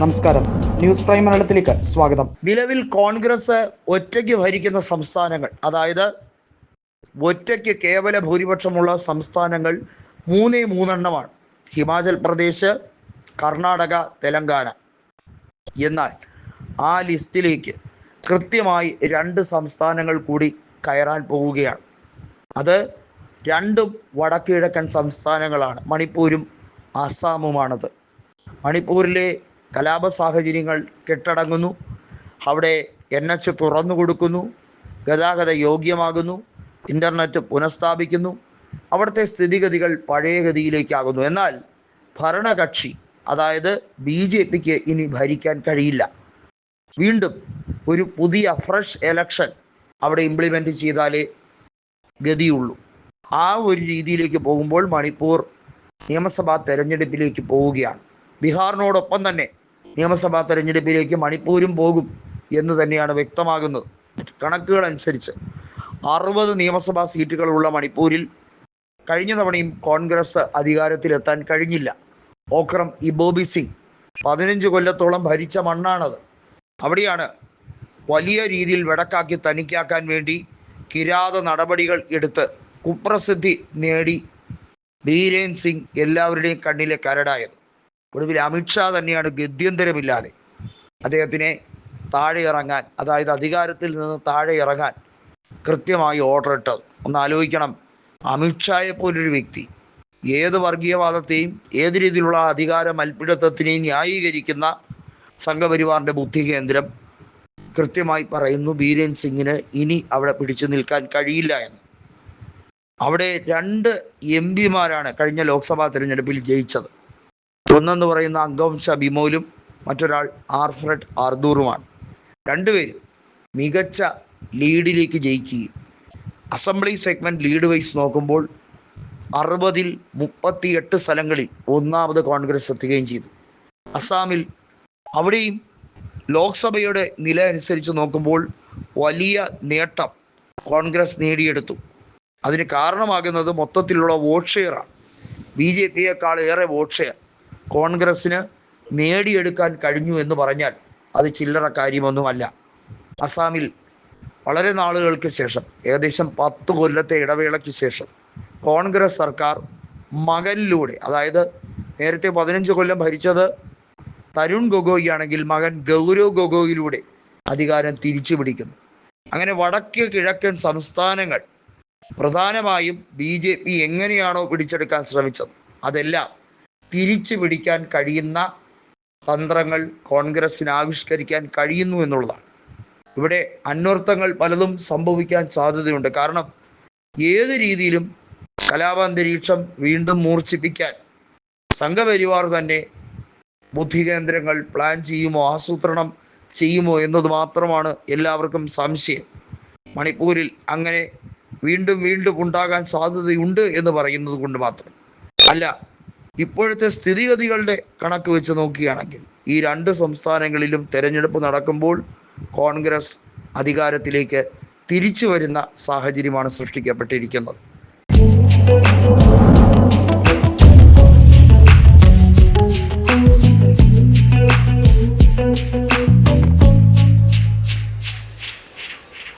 നമസ്കാരം. News prime മലയാളത്തിലേക്ക് സ്വാഗതം. നിലവിൽ കോൺഗ്രസ് ഒറ്റയ്ക്ക് ഭരിക്കുന്ന സംസ്ഥാനങ്ങൾ അതായത് ഒറ്റയ്ക്ക് കേവല ഭൂരിപക്ഷമുള്ള സംസ്ഥാനങ്ങൾ മൂന്നേ മൂന്നെണ്ണമാണ്. ഹിമാചൽ പ്രദേശ് കർണാടക തെലങ്കാന. എന്നാൽ ആ ലിസ്റ്റിലേക്ക് കൃത്യമായി രണ്ട് സംസ്ഥാനങ്ങൾ കൂടി കയറാൻ പോവുകയാണ്. അത് രണ്ടും വടക്കിഴക്കൻ സംസ്ഥാനങ്ങളാണ്. മണിപ്പൂരും ആസാമുമാണത്. മണിപ്പൂരിലെ കലാപ സാഹചര്യങ്ങൾ കെട്ടടങ്ങുന്നു. അവിടെ എൻ എച്ച് തുറന്നു കൊടുക്കുന്നു. ഗതാഗത യോഗ്യമാകുന്നു. ഇന്റർനെറ്റ് പുനഃസ്ഥാപിക്കുന്നു. അവിടുത്തെ സ്ഥിതിഗതികൾ പഴയ ഗതിയിലേക്കാകുന്നു. എന്നാൽ ഭരണകക്ഷി അതായത് ബി ജെ പിക്ക് ഇനി ഭരിക്കാൻ കഴിയില്ല. വീണ്ടും ഒരു പുതിയ ഫ്രഷ് എലക്ഷൻ അവിടെ ഇംപ്ലിമെന്റ് ചെയ്താലേ ഗതിയുള്ളൂ. ആ ഒരു രീതിയിലേക്ക് പോകുമ്പോൾ മണിപ്പൂർ നിയമസഭാ തെരഞ്ഞെടുപ്പിലേക്ക് പോവുകയാണ്. ബീഹാറിനോടൊപ്പം തന്നെ നിയമസഭാ തെരഞ്ഞെടുപ്പിലേക്ക് മണിപ്പൂരും പോകും എന്ന് തന്നെയാണ് വ്യക്തമാകുന്നത്. കണക്കുകൾ അനുസരിച്ച് അറുപത് നിയമസഭാ സീറ്റുകളുള്ള മണിപ്പൂരിൽ കഴിഞ്ഞ തവണയും കോൺഗ്രസ് അധികാരത്തിലെത്താൻ കഴിഞ്ഞില്ല. ഓക്രം ഇബോബി സിംഗ് പതിനഞ്ച് കൊല്ലത്തോളം ഭരിച്ച മണ്ണാണത്. അവിടെയാണ് വലിയ രീതിയിൽ വെടക്കാക്കി തനിക്കാക്കാൻ വേണ്ടി കിരാത നടപടികൾ എടുത്ത് കുപ്രസിദ്ധി നേടി. ബീരേൻ സിംഗ് എല്ലാവരുടെയും കണ്ണിലെ കരടായത്. ഒടുവിൽ അമിത്ഷാ തന്നെയാണ് ഗത്യന്തരമില്ലാതെ അദ്ദേഹത്തിനെ താഴെ ഇറങ്ങാൻ അതായത് അധികാരത്തിൽ നിന്ന് താഴെ ഇറങ്ങാൻ കൃത്യമായി ഓർഡർ ഇട്ടത്. ഒന്ന് ആലോചിക്കണം. അമിത്ഷായെ പോലൊരു വ്യക്തി ഏത് വർഗീയവാദത്തെയും ഏത് രീതിയിലുള്ള അധികാര മൽപ്പിടുത്തത്തിനെയും ന്യായീകരിക്കുന്ന സംഘപരിവാറിന്റെ ബുദ്ധി കേന്ദ്രം കൃത്യമായി പറയുന്നു ബീരേൻ സിംഗിന് ഇനി അവിടെ പിടിച്ചു നിൽക്കാൻ കഴിയില്ല എന്ന്. അവിടെ രണ്ട് എം പിമാരാണ് കഴിഞ്ഞ ലോക്സഭാ തിരഞ്ഞെടുപ്പിൽ ജയിച്ചത്. ഒന്നെന്ന് പറയുന്ന അംഗവംശ ബിമോലും മറ്റൊരാൾ ആർഫ്രഡ് ആർദൂറുമാണ്. രണ്ടുപേരും മികച്ച ലീഡിലേക്ക് ജയിക്കുകയും അസംബ്ലി സെഗ്മെന്റ് ലീഡ് വൈസ് നോക്കുമ്പോൾ അറുപതിൽ മുപ്പത്തിയെട്ട് സ്ഥലങ്ങളിൽ ഒന്നാമത് കോൺഗ്രസ് എത്തുകയും ചെയ്തു. അസാമിൽ അവിടെയും ലോക്സഭയുടെ നില അനുസരിച്ച് നോക്കുമ്പോൾ വലിയ നേട്ടം കോൺഗ്രസ് നേടിയെടുത്തു. അതിന് കാരണമാകുന്നത് മൊത്തത്തിലുള്ള വോട്ട് ഷെയറാണ്. ബി ജെ പിയേക്കാൾ ഏറെ വോട്ട് ഷെയർ. കോൺഗ്രസ്സിന് നേടിയെടുക്കാൻ കഴിഞ്ഞു എന്ന് പറഞ്ഞാൽ അത് ചില്ലറ കാര്യമൊന്നുമല്ല. അസാമിൽ വളരെ നാളുകൾക്ക് ശേഷം ഏകദേശം പത്ത് കൊല്ലത്തെ ഇടവേളയ്ക്ക് ശേഷം കോൺഗ്രസ് സർക്കാർ മകനിലൂടെ അതായത് നേരത്തെ പതിനഞ്ച് കൊല്ലം ഭരിച്ചത് തരുൺ ഗൊഗോയി ആണെങ്കിൽ മകൻ ഗൗരവ് ഗൊഗോയിലൂടെ അധികാരം തിരിച്ചു പിടിക്കുന്നു അങ്ങനെ വടക്ക് കിഴക്കൻ സംസ്ഥാനങ്ങൾ പ്രധാനമായും ബി ജെ പി എങ്ങനെയാണോ പിടിച്ചെടുക്കാൻ ശ്രമിച്ചത് അതെല്ലാം തിരിച്ചു പിടിക്കാൻ കഴിയുന്ന തന്ത്രങ്ങൾ കോൺഗ്രസ്സിന് ആവിഷ്കരിക്കാൻ കഴിയുന്നു എന്നുള്ളതാണ്. ഇവിടെ അന്വർത്ഥങ്ങൾ പലതും സംഭവിക്കാൻ സാധ്യതയുണ്ട്. കാരണം ഏത് രീതിയിലും കലാപാന്തരീക്ഷം വീണ്ടും മൂർച്ഛിപ്പിക്കാൻ സംഘപരിവാർ തന്നെ ബുദ്ധികേന്ദ്രങ്ങൾ പ്ലാൻ ചെയ്യുമോ ആസൂത്രണം ചെയ്യുമോ എന്നത് മാത്രമാണ് എല്ലാവർക്കും സംശയം. മണിപ്പൂരിൽ അങ്ങനെ വീണ്ടും വീണ്ടും ഉണ്ടാകാൻ സാധ്യതയുണ്ട് എന്ന് പറയുന്നത് കൊണ്ട് മാത്രം. അല്ല ഇപ്പോഴത്തെ സ്ഥിതിഗതികളുടെ കണക്ക് വെച്ച് നോക്കുകയാണെങ്കിൽ ഈ രണ്ട് സംസ്ഥാനങ്ങളിലും തെരഞ്ഞെടുപ്പ് നടക്കുമ്പോൾ കോൺഗ്രസ് അധികാരത്തിലേക്ക് തിരിച്ചു വരുന്ന സാഹചര്യമാണ് സൃഷ്ടിക്കപ്പെട്ടിരിക്കുന്നത്.